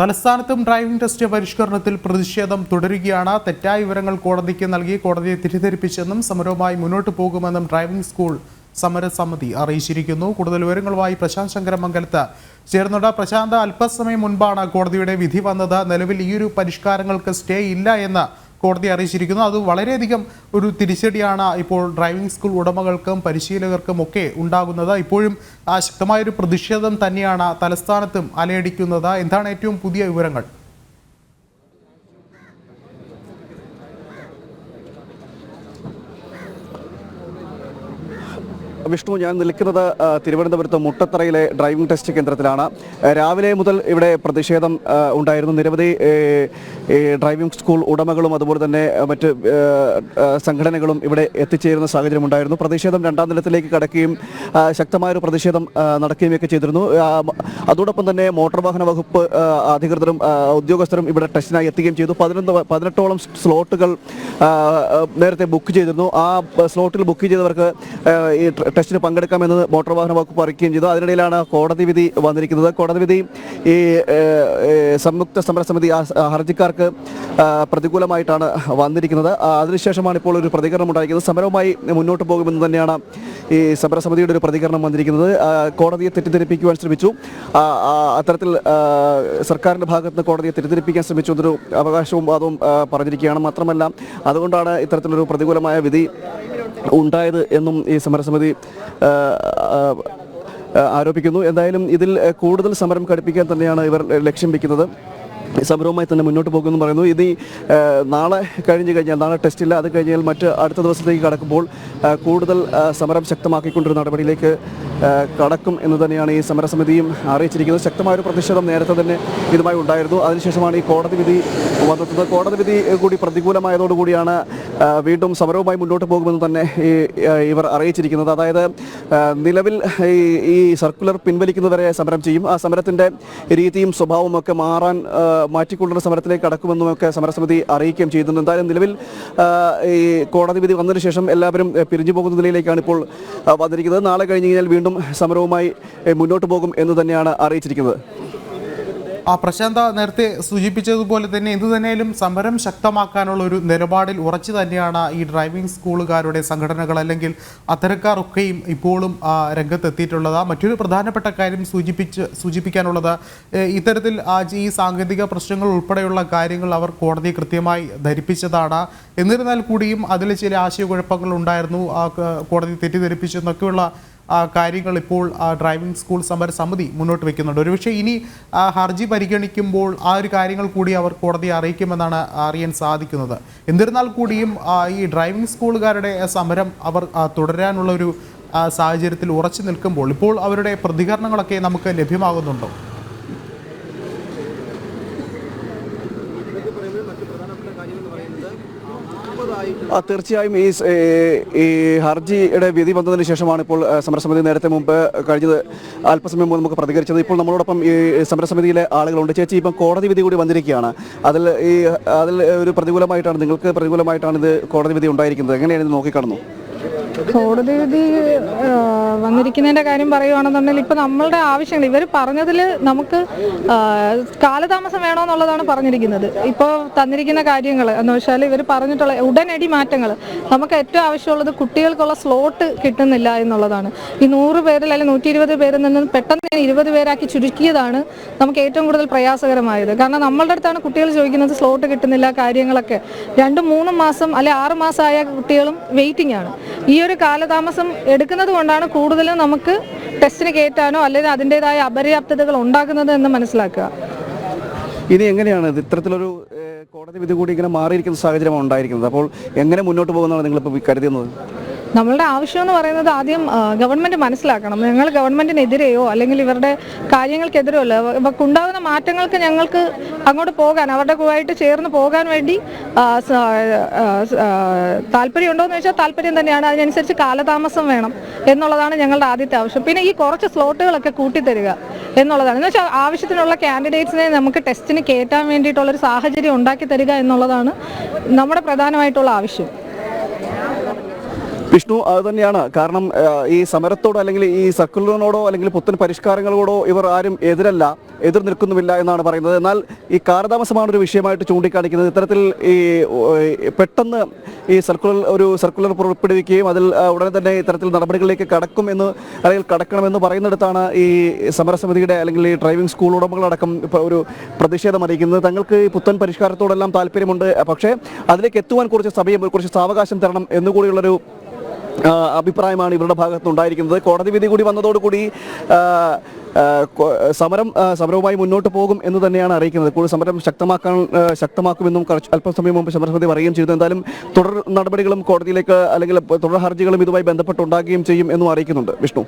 തലസ്ഥാനത്തും driving test പരിഷ്കരണത്തിൽ പ്രതിഷേധം തുടരുകയാണ്. തെറ്റായ വിവരങ്ങൾ കോടതിക്ക് നൽകി കോടതിയെ തെറ്റിദ്ധരിപ്പിച്ചെന്നും സമരവുമായി മുന്നോട്ട് പോകുമെന്നും ഡ്രൈവിംഗ് സ്കൂൾ സമരസമിതി അറിയിച്ചിരിക്കുന്നു. കൂടുതൽ വിവരങ്ങളുമായി പ്രശാന്ത് ശങ്കരമംഗലത്ത് ചേർന്നുണ്ട് പ്രശാന്ത് അല്പസമയം മുൻപാണ് കോടതിയുടെ വിധി വന്നത്. നിലവിൽ ഈ ഒരു പരിഷ്കാരങ്ങൾക്ക് സ്റ്റേ ഇല്ല എന്ന് കോടതി അറിയിച്ചിരിക്കുന്നു. അത് വളരെയധികം ഒരു തിരിച്ചടിയാണ് ഇപ്പോൾ ഡ്രൈവിംഗ് സ്കൂൾ ഉടമകൾക്കും പരിശീലകർക്കും ഒക്കെ ഉണ്ടാകുന്നത്. ഇപ്പോഴും ശക്തമായൊരു പ്രതിഷേധം തന്നെയാണ് തലസ്ഥാനത്തും അലയടിക്കുന്നത്. എന്താണ് ഏറ്റവും പുതിയ വിവരങ്ങൾ? വിഷ്ണു ഞാൻ നിൽക്കുന്നത് തിരുവനന്തപുരത്ത് മുട്ടത്തറയിലെ ഡ്രൈവിംഗ് ടെസ്റ്റ് കേന്ദ്രത്തിലാണ്. രാവിലെ മുതൽ ഇവിടെ പ്രതിഷേധം ഉണ്ടായിരുന്നു. നിരവധി ഡ്രൈവിംഗ് സ്കൂൾ ഉടമകളും അതുപോലെ തന്നെ മറ്റ് സംഘടനകളും ഇവിടെ എത്തിച്ചേരുന്ന സാഹചര്യം ഉണ്ടായിരുന്നു. പ്രതിഷേധം രണ്ടാം നിലത്തിലേക്ക് കടക്കുകയും ശക്തമായൊരു പ്രതിഷേധം നടക്കുകയും നടക്കുകയൊക്കെ ചെയ്തിരുന്നു. അതോടൊപ്പം തന്നെ മോട്ടോർ വാഹന വകുപ്പ് അധികൃതരും ഉദ്യോഗസ്ഥരും ഇവിടെ ടെസ്റ്റിനായി എത്തുകയും ചെയ്തു. പതിനൊന്ന് പതിനെട്ടോളം സ്ലോട്ടുകൾ നേരത്തെ ബുക്ക് ചെയ്തിരുന്നു. ആ സ്ലോട്ടിൽ ബുക്ക് ചെയ്തവർക്ക് ഈ ടെസ്റ്റിന് പങ്കെടുക്കാമെന്ന് മോട്ടോർ വാഹന വകുപ്പ് അറിയിക്കുകയും ചെയ്തു. അതിനിടയിലാണ് കോടതി വിധി വന്നിരിക്കുന്നത്. കോടതി വിധി ഈ സംയുക്ത സമരസമിതി ഹർജിക്കാർക്ക് പ്രതികൂലമായിട്ടാണ് വന്നിരിക്കുന്നത്. അതിനുശേഷമാണ് ഇപ്പോൾ ഒരു പ്രതികരണം ഉണ്ടായിരിക്കുന്നത്. സമരവുമായി മുന്നോട്ട് പോകുമെന്ന് തന്നെയാണ് ഈ സമരസമിതിയുടെ ഒരു പ്രതികരണം വന്നിരിക്കുന്നത്. കോടതിയെ തെറ്റിദ്ധരിപ്പിക്കുവാൻ ശ്രമിച്ചു. അത്തരത്തിൽ സർക്കാരിന്റെ ഭാഗത്ത് നിന്ന് കോടതിയെ തെറ്റിദ്ധരിപ്പിക്കാൻ ശ്രമിച്ചു എന്നൊരു അവകാശവും അതും പറഞ്ഞിരിക്കുകയാണ്. മാത്രമല്ല അതുകൊണ്ടാണ് ഇത്തരത്തിലൊരു പ്രതികൂലമായ വിധി ഉണ്ടായത് എന്നും ഈ സമരസമിതി ആരോപിക്കുന്നു. എന്തായാലും ഇതിൽ കൂടുതൽ സമരം ഘടിപ്പിക്കാൻ തന്നെയാണ് ഇവർ ലക്ഷ്യം വെക്കുന്നത്. ഈ സമരവുമായി തന്നെ മുന്നോട്ട് പോകുമെന്ന് പറയുന്നു. ഇത് നാളെ കഴിഞ്ഞ് കഴിഞ്ഞാൽ നാളെ ടെസ്റ്റില്ല അത് കഴിഞ്ഞാൽ മറ്റ് അടുത്ത ദിവസത്തേക്ക് കടക്കുമ്പോൾ കൂടുതൽ സമരം ശക്തമാക്കിക്കൊണ്ടൊരു നടപടിയിലേക്ക് കടക്കും എന്ന് തന്നെയാണ് ഈ സമരസമിതിയും അറിയിച്ചിരിക്കുന്നത്. ശക്തമായൊരു പ്രതിഷേധം നേരത്തെ തന്നെ ഇതുമായി ഉണ്ടായിരുന്നു. അതിനുശേഷമാണ് ഈ കോടതി വിധി വന്നെത്തുന്നത്. കോടതി വിധി കൂടി പ്രതികൂലമായതോടുകൂടിയാണ് വീണ്ടും സമരവുമായി മുന്നോട്ട് പോകുമെന്ന് തന്നെ ഈ ഇവർ അറിയിച്ചിരിക്കുന്നത്. അതായത് നിലവിൽ ഈ സർക്കുലർ പിൻവലിക്കുന്നവരെ സമരം ചെയ്യും. ആ സമരത്തിന്റെ രീതിയും സ്വഭാവവും ഒക്കെ മാറാൻ മാറ്റിക്കൊണ്ടുള്ള സമരത്തിലേക്ക് കടക്കുമെന്നുമൊക്കെ സമരസമിതി അറിയിക്കുകയും ചെയ്യുന്നുണ്ട്. എന്തായാലും നിലവിൽ ഈ കോടതി വിധി വന്നതിന് ശേഷം എല്ലാവരും പിരിഞ്ഞു പോകുന്ന നിലയിലേക്കാണ് ഇപ്പോൾ വന്നിരിക്കുന്നത്. നാളെ കഴിഞ്ഞ് കഴിഞ്ഞാൽ വീണ്ടും സമരവുമായി മുന്നോട്ട് പോകും എന്ന് തന്നെയാണ് അറിയിച്ചിരിക്കുന്നത്. ആ പ്രശാന്ത നേരത്തെ സൂചിപ്പിച്ചതുപോലെ തന്നെ എന്തു തന്നെയാലും സമരം ശക്തമാക്കാനുള്ള ഒരു നിലപാടിൽ ഉറച്ചു തന്നെയാണ് ഈ ഡ്രൈവിംഗ് സ്കൂളുകാരുടെ സംഘടനകൾ അല്ലെങ്കിൽ അത്തരക്കാർ ഒക്കെയും ഇപ്പോഴും രംഗത്തെത്തിയിട്ടുള്ളത്. മറ്റൊരു പ്രധാനപ്പെട്ട കാര്യം സൂചിപ്പിച്ച് സൂചിപ്പിക്കാനുള്ളത് ഇത്തരത്തിൽ ഈ സാങ്കേതിക പ്രശ്നങ്ങൾ ഉൾപ്പെടെയുള്ള കാര്യങ്ങൾ അവർ കോടതി കൃത്യമായി ധരിപ്പിച്ചതാണ്. എന്നിരുന്നാൽ കൂടിയും അതിൽ ചില ആശയക്കുഴപ്പങ്ങൾ ഉണ്ടായിരുന്നു. ആ, കോടതി തെറ്റിദ്ധരിപ്പിച്ചെന്നൊക്കെയുള്ള കാര്യങ്ങൾ ഇപ്പോൾ ഡ്രൈവിംഗ് സ്കൂൾ സമര സമിതി മുന്നോട്ട് വെക്കുന്നുണ്ട്. ഒരുപക്ഷെ ഇനി ഹർജി പരിഗണിക്കുമ്പോൾ ആ ഒരു കാര്യങ്ങൾ കൂടി അവർ കോടതിയെ അറിയിക്കുമെന്നാണ് അറിയാൻ സാധിക്കുന്നത്. എന്നിരുന്നാൽ കൂടിയും ഈ ഡ്രൈവിംഗ് സ്കൂളുകാരുടെ സമരം അവർ തുടരാനുള്ള ഒരു സാഹചര്യത്തിൽ ഉറച്ചു നിൽക്കുമ്പോൾ ഇപ്പോൾ അവരുടെ പ്രതികരണങ്ങളൊക്കെ നമുക്ക് ലഭ്യമാകുന്നുണ്ടോ? തീർച്ചയായും ഈ ഈ ഹർജിയുടെ വിധി വന്നതിന് ശേഷമാണ് ഇപ്പോൾ സമരസമിതി നേരത്തെ മുമ്പ് കഴിഞ്ഞത്. അല്പസമയം മുമ്പ് നമുക്ക് പ്രതികരിച്ചത്. ഇപ്പോൾ നമ്മളോടൊപ്പം ഈ സമരസമിതിയിലെ ആളുകളുണ്ട്. ചേച്ചി ഇപ്പം കോടതി വിധി കൂടി വന്നിരിക്കുകയാണ്. അതിൽ ഈ അതിൽ ഒരു പ്രതികൂലമായിട്ടാണ് നിങ്ങൾക്ക് പ്രതികൂലമായിട്ടാണ് ഇത് കോടതി വിധി ഉണ്ടായിരിക്കുന്നത്. എങ്ങനെയാണ് ഇത് നോക്കിക്കാണുന്നു? കോടതി വിധി വന്നിരിക്കുന്നതിന്റെ കാര്യം പറയുകയാണെന്നുണ്ടെങ്കിൽ ഇപ്പൊ നമ്മളുടെ ആവശ്യങ്ങൾ ഇവർ പറഞ്ഞതിൽ നമുക്ക് കാലതാമസം വേണമെന്നുള്ളതാണ് പറഞ്ഞിരിക്കുന്നത്. ഇപ്പോൾ തന്നിരിക്കുന്ന കാര്യങ്ങൾ എന്ന് വെച്ചാൽ ഇവർ പറഞ്ഞിട്ടുള്ള ഉടനടി മാറ്റങ്ങൾ നമുക്ക് ഏറ്റവും ആവശ്യമുള്ളത് കുട്ടികൾക്കുള്ള സ്ലോട്ട് കിട്ടുന്നില്ല എന്നുള്ളതാണ്. ഈ നൂറ് പേരിൽ അല്ലെങ്കിൽ നൂറ്റി ഇരുപത് പേരിൽ നിന്ന് പെട്ടെന്ന് ഇരുപത് പേരാക്കി ചുരുക്കിയതാണ് നമുക്ക് ഏറ്റവും കൂടുതൽ പ്രയാസകരമായത്. കാരണം നമ്മളുടെ അടുത്താണ് കുട്ടികൾ ചോദിക്കുന്നത് സ്ലോട്ട് കിട്ടുന്നില്ല കാര്യങ്ങളൊക്കെ. രണ്ടും മൂന്നും മാസം അല്ലെ ആറ് മാസമായ കുട്ടികളും വെയിറ്റിംഗ് ആണ്. ഈ ഒരു കാലതാമസം എടുക്കുന്നത് കൊണ്ടാണ് കൂടുതലും നമുക്ക് ടെസ്റ്റിന് കയറ്റാനോ അല്ലെങ്കിൽ അതിന്റെതായ അപര്യാപ്തതകൾ ഉണ്ടാകുന്നത് എന്ന് മനസ്സിലാക്കുക. ഇനി എങ്ങനെയാണ്? ഇത് ഇത്തരത്തിലൊരു കോടതി വിധി കൂടി ഇങ്ങനെ മാറിയിരിക്കുന്ന സാഹചര്യമാണ് ഉണ്ടായിരിക്കുന്നത്. അപ്പോൾ എങ്ങനെ മുന്നോട്ട് പോകുന്നതാണ് നിങ്ങളിപ്പോൾ കരുതുന്നത്? നമ്മളുടെ ആവശ്യം എന്ന് പറയുന്നത് ആദ്യം ഗവൺമെന്റ് മനസ്സിലാക്കണം. ഞങ്ങൾ ഗവൺമെന്റിനെതിരെയോ അല്ലെങ്കിൽ ഇവരുടെ കാര്യങ്ങൾക്കെതിരോ അല്ല. ഉണ്ടാകുന്ന മാറ്റങ്ങൾക്ക് ഞങ്ങൾക്ക് അങ്ങോട്ട് പോകാൻ അവരുടെ കൂടായിട്ട് ചേർന്ന് പോകാൻ വേണ്ടി താല്പര്യമുണ്ടോ എന്ന് വെച്ചാൽ താല്പര്യം തന്നെയാണ്. അതിനനുസരിച്ച് കാലതാമസം വേണം എന്നുള്ളതാണ് ഞങ്ങളുടെ ആദ്യത്തെ ആവശ്യം. പിന്നെ ഈ കുറച്ച് സ്ലോട്ടുകളൊക്കെ കൂട്ടിത്തരിക എന്നുള്ളതാണ്. എന്ന് വെച്ചാൽ ആവശ്യത്തിനുള്ള കാൻഡിഡേറ്റ്സിനെ നമുക്ക് ടെസ്റ്റിന് കയറ്റാൻ വേണ്ടിയിട്ടുള്ളൊരു സാഹചര്യം ഉണ്ടാക്കി തരിക എന്നുള്ളതാണ് നമ്മുടെ പ്രധാനമായിട്ടുള്ള ആവശ്യം. വിഷ്ണു അത് തന്നെയാണ്. കാരണം ഈ സമരത്തോടോ അല്ലെങ്കിൽ ഈ സർക്കുലറിനോടോ അല്ലെങ്കിൽ പുത്തൻ പരിഷ്കാരങ്ങളോടോ ഇവർ ആരും എതിരല്ല എതിർ നിൽക്കുന്നുമില്ല എന്നാണ് പറയുന്നത്. എന്നാൽ ഈ കാലതാമസമാണ് ഒരു വിഷയമായിട്ട് ചൂണ്ടിക്കാണിക്കുന്നത്. ഇത്തരത്തിൽ ഈ പെട്ടെന്ന് ഈ സർക്കുലർ ഒരു സർക്കുലർ പുറപ്പെടുവിക്കുകയും അതിൽ ഉടനെ തന്നെ ഇത്തരത്തിൽ നടപടികളിലേക്ക് കടക്കും എന്ന് അല്ലെങ്കിൽ കടക്കണമെന്ന് പറയുന്നിടത്താണ് ഈ സമരസമിതിയുടെ അല്ലെങ്കിൽ ഈ ഡ്രൈവിംഗ് സ്കൂൾ ഉടമകളടക്കം ഒരു പ്രതിഷേധം അറിയിക്കുന്നത്. തങ്ങൾക്ക് ഈ പുത്തൻ പരിഷ്കാരത്തോടെല്ലാം താല്പര്യമുണ്ട്. പക്ഷേ അതിലേക്ക് എത്തുവാൻ കുറച്ച് സമയം കുറച്ച് സാവകാശം തരണം എന്നുകൂടിയുള്ളൊരു അഭിപ്രായമാണ് ഇവരുടെ ഭാഗത്തുനിന്നുണ്ടായിരിക്കുന്നത് കോടതി വിധി കൂടി വന്നതോടുകൂടി സമരം സമരവുമായി മുന്നോട്ട് പോകും എന്ന് തന്നെയാണ് അറിയിക്കുന്നത്. കൂടുതൽ സമരം ശക്തമാക്കാൻ ശക്തമാക്കുമെന്നും അല്പസമയം മുമ്പ് സമരസമിതി പറയുകയും ചെയ്തു. എന്തായാലും തുടർ നടപടികളും കോടതിയിലേക്ക് അല്ലെങ്കിൽ തുടർ ഹർജികളും ഇതുമായി ബന്ധപ്പെട്ടുണ്ടാകുകയും ചെയ്യും എന്നും അറിയിക്കുന്നുണ്ട്. വിഷ്ണു.